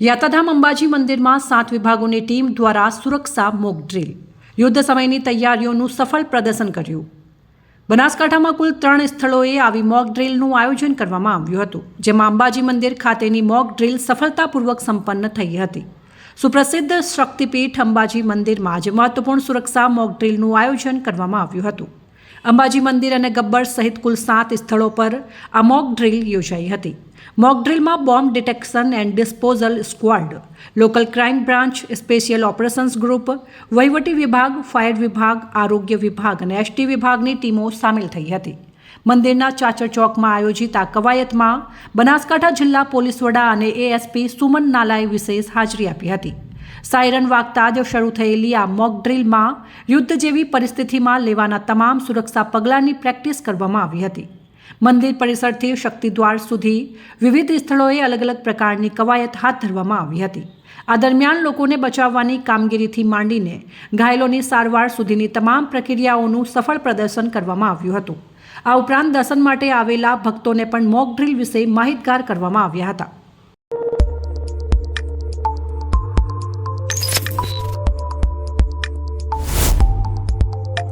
યાત્રાધામ અંબાજી મંદિરમાં સાત વિભાગોની ટીમ દ્વારા સુરક્ષા મોક ડ્રીલ. યુદ્ધ સમયની તૈયારીઓનું સફળ પ્રદર્શન કર્યું. બનાસકાંઠામાં કુલ ત્રણ સ્થળોએ આવી મોક ડ્રીલનું આયોજન કરવામાં આવ્યું હતું, જેમાં અંબાજી મંદિર ખાતેની મોક ડ્રીલ સફળતાપૂર્વક સંપન્ન થઈ હતી. સુપ્રસિદ્ધ શક્તિપીઠ અંબાજી મંદિરમાં આજે મહત્વપૂર્ણ સુરક્ષા મોક ડ્રીલનું આયોજન કરવામાં આવ્યું હતું. અંબાજી મંદિર અને ગબ્બર સહિત કુલ સાત સ્થળો પર આ મોક ડ્રિલ યોજાઈ હતી. Mock ડ્રિલમાં bomb detection and disposal squad, local crime branch, special operations group, વહીવટી વિભાગ, ફાયર વિભાગ, આરોગ્ય વિભાગ અને એસટી વિભાગની ટીમો સામેલ થઈ હતી. મંદિરના ચાચર ચોકમાં આયોજિત આ કવાયતમાં બનાસકાંઠા જિલ્લા પોલીસ વડા અને એએસપી સુમન નાલાએ વિશેષ હાજરી આપી હતી. સાયરન વાગતા જ શરૂ થયેલી આ મોક ડ્રીલમાં યુદ્ધ જેવી પરિસ્થિતિમાં લેવાના તમામ સુરક્ષા પગલાંની પ્રેક્ટિસ કરવામાં આવી હતી. મંદિર પરિસરથી શક્તિદ્વાર સુધી વિવિધ સ્થળોએ અલગ અલગ પ્રકારની કવાયત હાથ ધરવામાં આવી હતી. આ દરમિયાન લોકોને બચાવવાની કામગીરીથી માંડીને ઘાયલોની સારવાર સુધીની તમામ પ્રક્રિયાઓનું સફળ પ્રદર્શન કરવામાં આવ્યું હતું. આ ઉપરાંત દર્શન માટે આવેલા ભક્તોને પણ મોક ડ્રીલ વિશે માહિતગાર કરવામાં આવ્યા હતા.